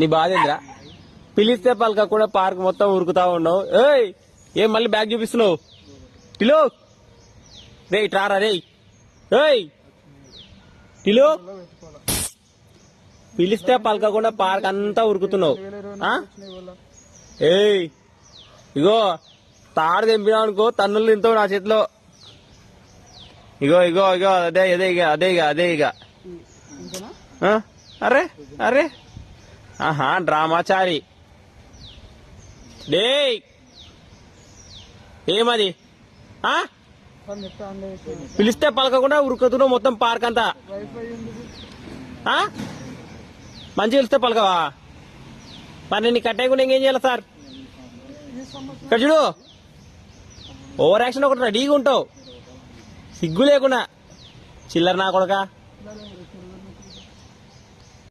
నీ బాధ ఏందిరా? పిలిస్తే పలకకుండా పార్క్ మొత్తం ఉరుకుతా ఉన్నావు. ఏయ్ ఏం మళ్ళీ బ్యాగ్ చూపిస్తున్నావు? టిలో! రే ట్రారా రే ఏయ్! టిలో! పిలిస్తే పలకకుండా పార్క్ అంతా ఉరుకుతున్నావు? ఏయ్ ఇగో తాడు తెంపినా అనుకో తన్నులు తింటావు నా చేతిలో. ఇగో ఇగో ఇగో అదే అదే ఇక అదే ఇక అదే ఇక ఆ? అరే అరే. ఆహా డ్రామాచారి. డే ఏమది? ఆ? పిలిస్తే పలకకుండా ఉరుకుతున్నావు మొత్తం పార్క్ అంతా. ఆ? మంచిగా పిలిస్తే పలకవా? మరి నీ కట్టేయకుండా ఇంకేం చేయాలి సార్? ఇక్కడ చూడు. ఓవర్ యాక్షన్ ఒకటి రెడీగా ఉంటావు. సిగ్గు లేకుండా. చిల్లర నా కొడక?